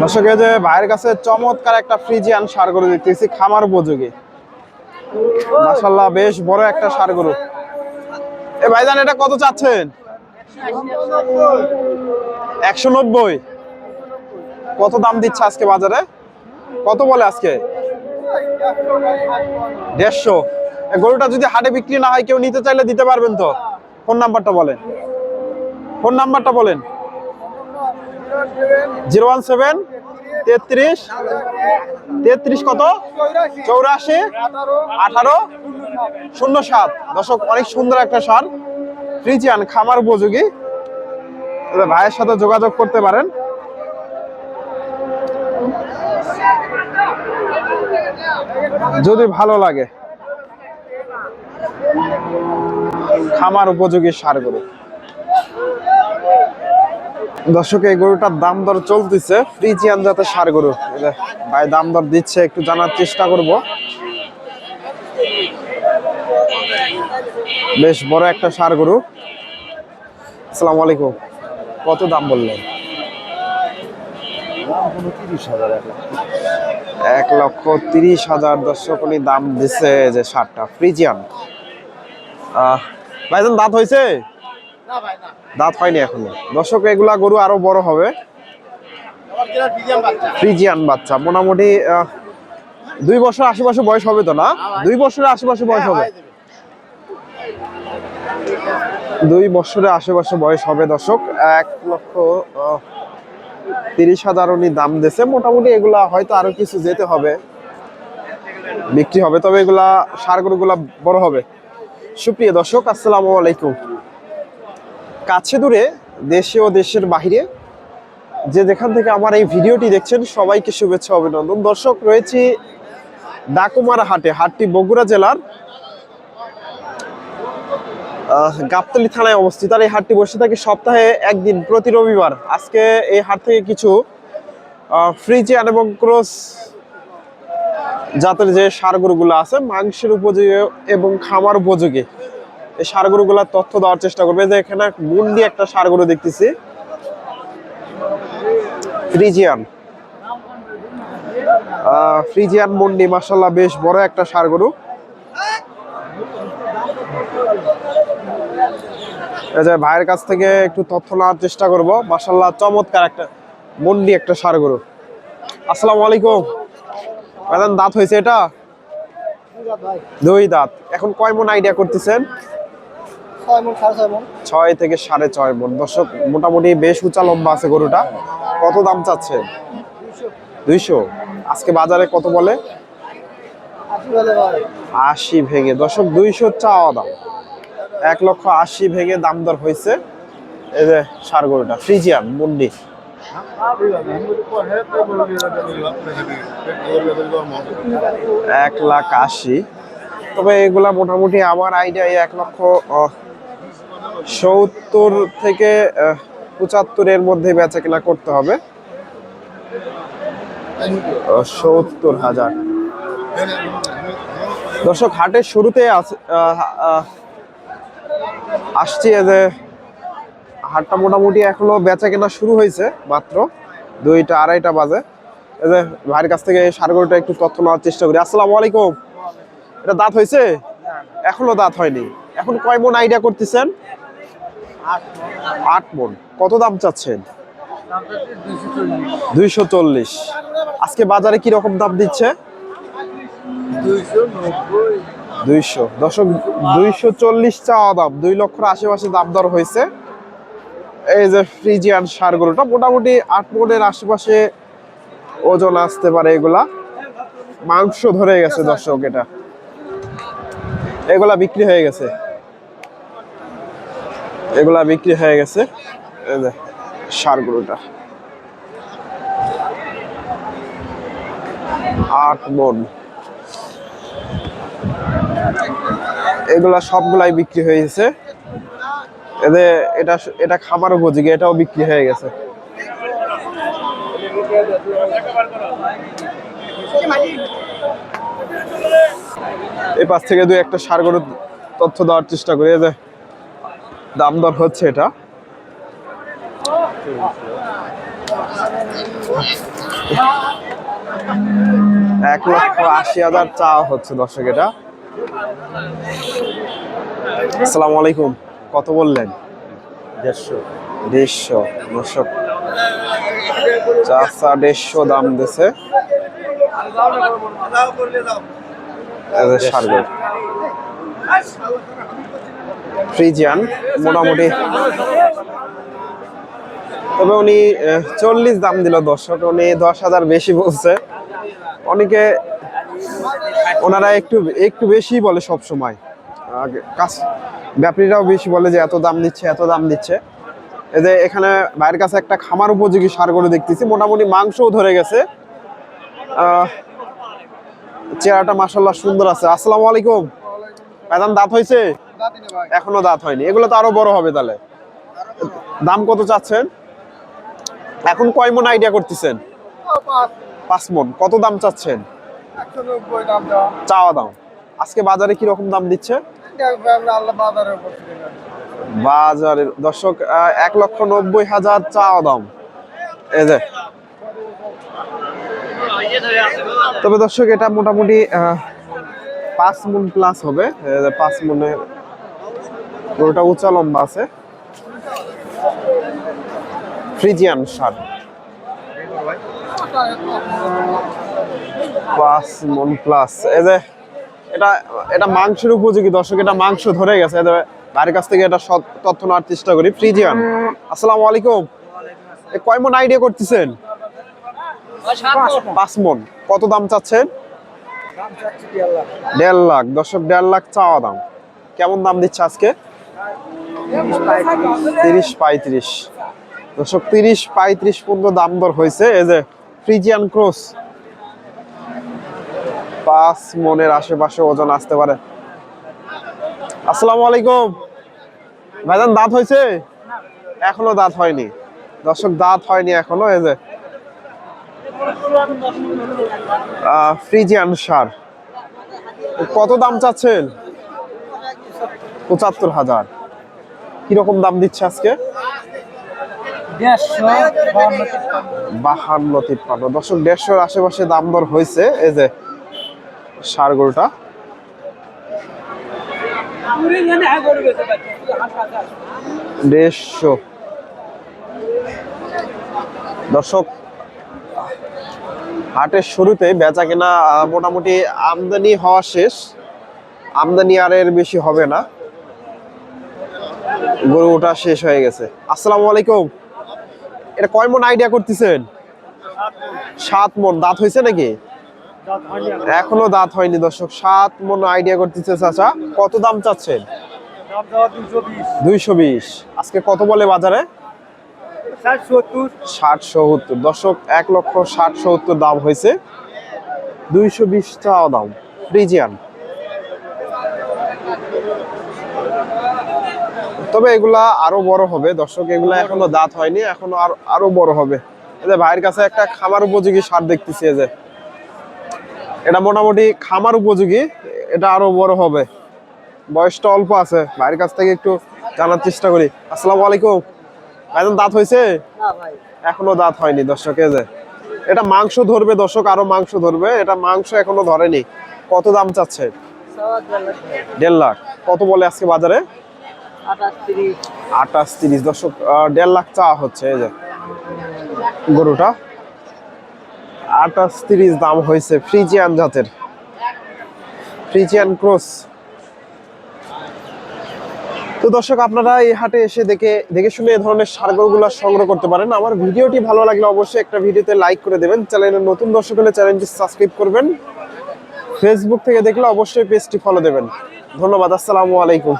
দর্শক যে ভাইয়ের কাছে চমৎকার একটা ফ্রিজিয়ান সার গরু দেখতেছি খামার উপযোগী। মাশাল্লাহ বেশ বড় একটা সার গরু। এ ভাইজান, এটা কত চাচ্ছেন? একশো নব্বই। কত দাম দিচ্ছে আজকে বাজারে? কত বলে আজকে? দেড়শো। গরুটা যদি হাটে বিক্রি না হয়, কেউ নিতে চাইলে দিতে পারবেন তো? ফোন নাম্বারটা বলেন। ফোন নাম্বারটা বলেন। জিরো ওয়ান সেভেন, তেত্রিশ তেত্রিশ কত? চৌরাশি, আঠারো শূন্য সাত দর্শক, অনেক সুন্দর একটা সার। ফ্রিজিয়ান খামার উপযোগী। ভাইয়ের সাথে যোগাযোগ করতে পারেন। যদি ভালো লাগে। খামার উপযোগী সার গরু দর্শক, এই গরুটার দাম দর চলতেছে। ফ্রিজিয়ান জাতের সার গরু। ভাই দাম দর দিচ্ছে, একটু জানার চেষ্টা করব। বেশ বড় একটা সার গরু। আসসালামু আলাইকুম। কত দাম বললেন? এক লক্ষ তিরিশ হাজার দর্শক উনি দাম দিচ্ছে যে সারটা, ফ্রিজিয়ান। ভাইজান, দাঁত হয়েছে? দাঁত হয়নি এখনও। দর্শক, এগুলা গরু আরও বড় হবে। ফ্রিজিয়ান বাচ্চা। মোটামুটি দুই বছর আশেপাশে বয়স হবে তো না? দুই বছরের আশেপাশে বয়স হবে? দুই বছরের আশেপাশে বয়স হবে দর্শক। এক লক্ষ তিরিশ হাজার উনি দাম দিয়েছে। মোটামুটি এগুলা হয়তো আরও কিছু যেতে হবে। বিক্রি হবে, তবে এগুলা সার গরুগুলা বড় হবে। সুপ্রিয় দর্শক, আসসালামু আলাইকুম। কাছে দূরে, দেশে ও দেশের বাহিরে, যে যেখান থেকে আমার এই ভিডিওটি দেখছেন, সবাইকে শুভেচ্ছা, অভিনন্দন। দর্শক, রয়েছি ডাকুমারা হাটে, হাটটি বগুড়া জেলার গাবতলি থানায় অবস্থিত। আর এই হাটটি বসে থাকে সপ্তাহে একদিন, প্রতি রবিবার। আজকে এই হাট থেকে কিছু ফ্রিজিয়ান এবং ক্রস জাতের যে সারগরুগুলো আছে, মাংসের উপযোগী এবং খামার উপযোগী। এই সারগরুগুলোর তথ্য দেওয়ার চেষ্টা করবে। যে এখানে মুন্ডি একটা সারগরু দেখতেছি। ফ্রিজিয়ান। ফ্রিজিয়ান মুন্ডি মাসাল্লাহ বেশ বড় একটা সারগরু। ভাইয়ের কাছ থেকে একটু তথ্য নেওয়ার চেষ্টা করব। মাসাল্লাহ চমৎকার একটা মন্ডি একটা সারগরু। আসসালামু আলাইকুম। দাঁত হয়েছে এটা? দুই দাঁত। এখন কয় মন আইডিয়া করতেছেন? ছয় থেকে সাড়ে ছয় মন। দর্শক মোটামুটি বেশ উঁচা লম্বা আছে গরুটা। কত দাম চাচ্ছে? দুইশো। আজকে বাজারে কত বলে? আশি ভেঙে। দর্শক দুইশো চাওয়া দাম। এক লক্ষ আশি ভেঙে দাম দর হয়েছে। এই যে সার গরুটা ফ্রিজিয়ান মুন্ডি। এক লাখ আশি। তবে এগুলা মোটামুটি আমার আইডিয়া এক লক্ষ সত্তর থেকে পঁচাত্তরের মধ্যে বেচা কেনা করতে হবে। সত্তর হাজার। দর্শক হাটের শুরুতে আসছি যে হাটটা মোটামুটি এখনও বেচা কেনা শুরু হয়েছে মাত্র দুইটা আড়াইটা বাজে। এই যে ভাইয়ের কাছ থেকে সারগরুটা একটু তথ্য নেওয়ার চেষ্টা করি। আসসালামু আলাইকুম। এটা দাঁত হয়েছে? এখনও দাঁত হয়নি। এখন কয় মন আইডিয়া করতেছেন? আট মন। কত দাম চাচ্ছেন? দুইশো চল্লিশ। আজকে বাজারে কি রকম দাম দিচ্ছে? দুইশো। দশক দুইশো চল্লিশ চাওয়া দাম। দুই লক্ষের আশেপাশে দাম দর হয়েছে। এই যে ফ্রিজিয়ান সারগুলোটা, মোটামুটি আট মনের আশেপাশে ওজন আসতে পারে এগুলা। মাংস ধরে গেছে দর্শক, এটা। এগুলা বিক্রি হয়ে গেছে। এগুলা বিক্রি হয়ে গেছে। সারগুলোটা। আট মন। এগুলা সবগুলাই বিক্রি হয়ে গেছে। এতে এটা এটা খামার উপযোগী, এটাও বিক্রি হয়ে গেছে। এই পাশ থেকে দুই একটা সার গরুর তথ্য দেওয়ার চেষ্টা করি। এই যে দাম দর হচ্ছে এটা। এক লক্ষ আশি হাজার চা হচ্ছে দর্শক এটা। আসসালামু আলাইকুম কত বললেন? দেড়শো। দেড়শো দর্শক। চাষা দেড়শো দাম দিছে। ফ্রিজিয়ান, মোটামুটি। তবে উনি চল্লিশ দাম দিল দর্শক, উনি দশ হাজার বেশি বলছে। অনেকে ওনারা একটু একটু বেশি বলে সব সময়। কাজ ব্যাপারীরাও বেশি বলে যে এত দাম দিচ্ছে, এত দাম দিচ্ছে। এই যে এখানে ভাইয়ের কাছে একটা খামার উপযোগী সার গরু দেখতেছি, মোটামুটি মাংসও ধরে গেছে। চেহারাটা মাসাল্লাহ সুন্দর আছে। আসসালামু আলাইকুম। ম্যাডাম দাঁত হয়েছে? এখনও দাঁত হয়নি। এগুলো তো আরও বড় হবে তাহলে। দাম কত চাচ্ছেন? এখন কয় মন আইডিয়া করতেছেন? পাঁচ। মন। কত দাম চাচ্ছেন? চাওয়া দাম। আজকে বাজারে কি রকম দাম দিচ্ছে? বাজারের দর্শক এক লক্ষ নব্বই হাজার চাওয়া দাম। এই যে। তবে দর্শক এটা মোটামুটি পাঁচ মন প্লাস হবে। পাঁচ মনে গরুটা উঁচা লম্বা আছে। ফ্রিজিয়ান সার। পাঁচ মন প্লাস এই যে এটা এটা মাংসের উপযোগী দর্শক এটা মাংস ধরে গেছে। বাড়ির কাছ থেকে এটা তথ্য নেওয়ার চেষ্টা করি। ফ্রিজিয়ান আসসালামু আলাইকুম। কয় মন আইডিয়া করতেছেন? পাঁচ মন। কত দাম চাচ্ছেন? দেড় লাখ। দর্শক দেড় লাখ চাওয়া দাম। কেমন দাম দিচ্ছে আজকে? তিরিশ পঁয়ত্রিশ। দর্শক তিরিশ পঁয়ত্রিশ পর্যন্ত দাম দর হয়েছে। এই যে ফ্রিজিয়ান ক্রস পাঁচ মনের আশেপাশে ওজন আসতে পারে। আসসালামু আলাইকুম। ভাইজান দাঁত হয়েছে? এখনও দাঁত হয়নি। দর্শক দাঁত হয়নি এখনও। এই যে ফ্রিজিয়ান সার। কত দাম চাচ্ছেন? পঁচাত্তর হাজার। কীরকম দাম দিচ্ছে আজকে? বাহান্ন তিপ্পান্ন। দর্শক দেড়শোর আশেপাশে দাম দর হয়েছে এই যে সার গরুটা। দেড়শো। দর্শক হাটের শুরুতে বেচা কেনা মোটামুটি আমদানি হওয়া শেষ। আমদানি আর এর বেশি হবে না। গরু ওটা শেষ হয়ে গেছে। আসসালামু আলাইকুম। এটা কয় মন আইডিয়া করতেছেন? সাত মন। দাঁত হয়েছে নাকি? এখনও দাঁত হয়নি দর্শক সাত মন আইডিয়া করতেছে চাচা। কত দাম চাচ্ছেন? দুইশো বিশ। আজকে কত বলে বাজারে? ষাট দর্শক, এক লক্ষ ষাট সত্তর দাম হয়েছে। দুইশো বিশ দাম। ফ্রিজিয়ান। তবে এগুলা আরও বড় হবে। দর্শক, এগুলা এখনও দাঁত হয়নি, এখনও আরও বড় হবে। ভাইয়ের কাছে একটা খামার উপযোগী সার দেখতেছি যে। এটা মোটামুটি খামার উপযোগী, এটা আরও বড় হবে। বয়সটা অল্প আছে। ভাইয়ের কাছ থেকে একটু জানার চেষ্টা করি। আসসালামু আলাইকুম। ভাইজান দাঁত হয়েছে? এখনও দাঁত হয়নি দর্শক এই যে। এটা মাংস ধরবে দর্শক আরও মাংস ধরবে। এটা মাংস এখনও ধরেনি। কত দাম চাচ্ছে? দেড় লাখ কত বলে আজকে বাজারে? আঠাশ তিরিশ। দর্শক দেড় লাখ চা হচ্ছে এই যে। গরুটা। আঠাশ তিরিশ দাম হয়েছে ফ্রিজিয়ান জাতের। Friesian cross. তো দর্শক, আপনারা এই হাটে এসে দেখে দেখে শুনে এই ধরনের সারগুলো সংগ্রহ করতে পারেন। আমার ভিডিওটি ভালো লাগলে অবশ্যই একটা ভিডিওতে লাইক করে দেবেন। চ্যানেলের নতুন দর্শক হলে চ্যানেলটি সাবস্ক্রাইব করবেন। ফেসবুক থেকে দেখলে অবশ্যই পেজটি ফলো দেবেন। ধন্যবাদ, আসসালামু আলাইকুম।